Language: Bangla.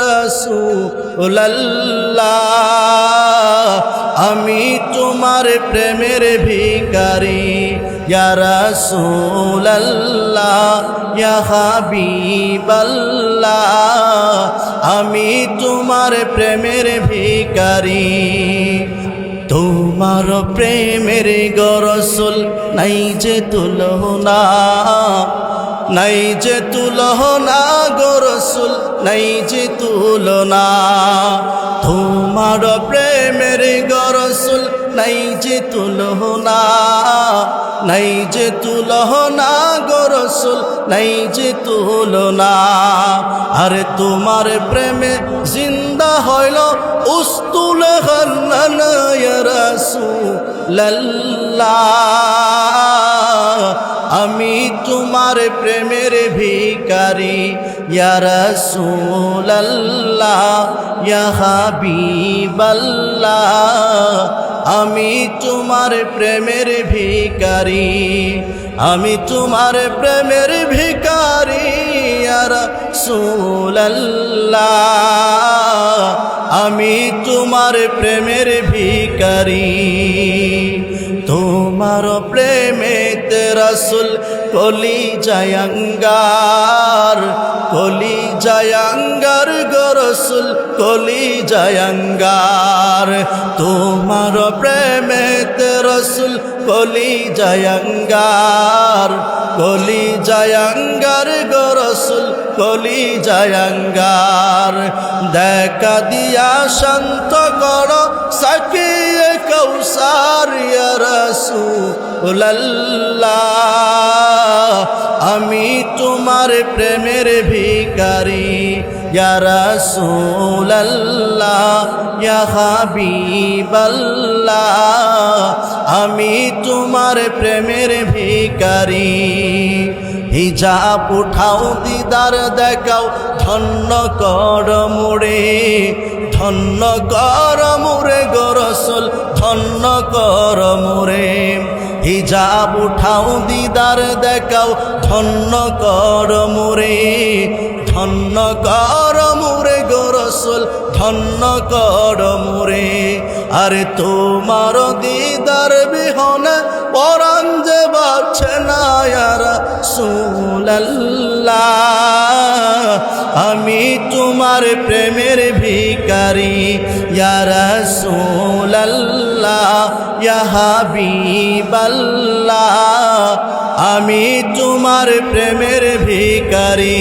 রাসূলুল্লাহ, আমি তোমার প্রেমের ভিকারি রাসূলুল্লাহ, ইয়া হাবিবাল্লাহ, আমি তোমার প্রেমের ভিকারি তোমার প্রেমের গরসুল নাই যে তুলনা নাই যে তুলনা গরসুল নাই যে তুলনা। তোমার প্রেমের গরসুল নাই যে তুলনা। নাই যে তুলনা গরসুল নাই যে তুলনা। আর তোমার প্রেমে জিন্দা হইল উস্তুল রাসূলুল্লাহ। আমি তোমার প্রেমের ভিকারি ইয়া রাসূলুল্লাহ, ইয়া হাবিবাল্লাহ। আমি তোমার প্রেমের ভিকারি আমি তোমার প্রেমের ভিকারি ইয়া রাসূলুল্লাহ। আমি তোমার প্রেমের ভিকারি তোমার প্রেমেতে রসুল, কলি জয়ঙ্গার কলি জয়ঙ্গার গরসুল কলি জয়ঙ্গার। তোমার প্রেমেতে রসুল, কলি জয়ঙ্গার কলি জয়ঙ্গার গরসুল কলি জয়ঙ্গার। দেখা দিয়া শান্ত কর সাকিয়ে কৌসার আমি তোমার প্রেমের ভিকারি ইয়া রাসূলুল্লাহ আমি তোমার প্রেমের ভিকারি হিজাব উঠাও, দিদার দেখাও, ধন্য কর মোড়ে ধন্য কর মোরে গরসল ধন্য কর মোরে। হিজাব উঠাও, দিদার দেখাও, ধন্য কর মোরে, ধন্য কর মোরে গরসল ধন্য কর মোরে। আরে তোমার দিদার বিহনে পরাণ যে বাছে না সুল্লাহ আমি তোমার প্রেমের ভিকারি ইয়ারা সুল্লাহ হাবিবাল্লাহ। আমি তোমার প্রেমের ভিকারি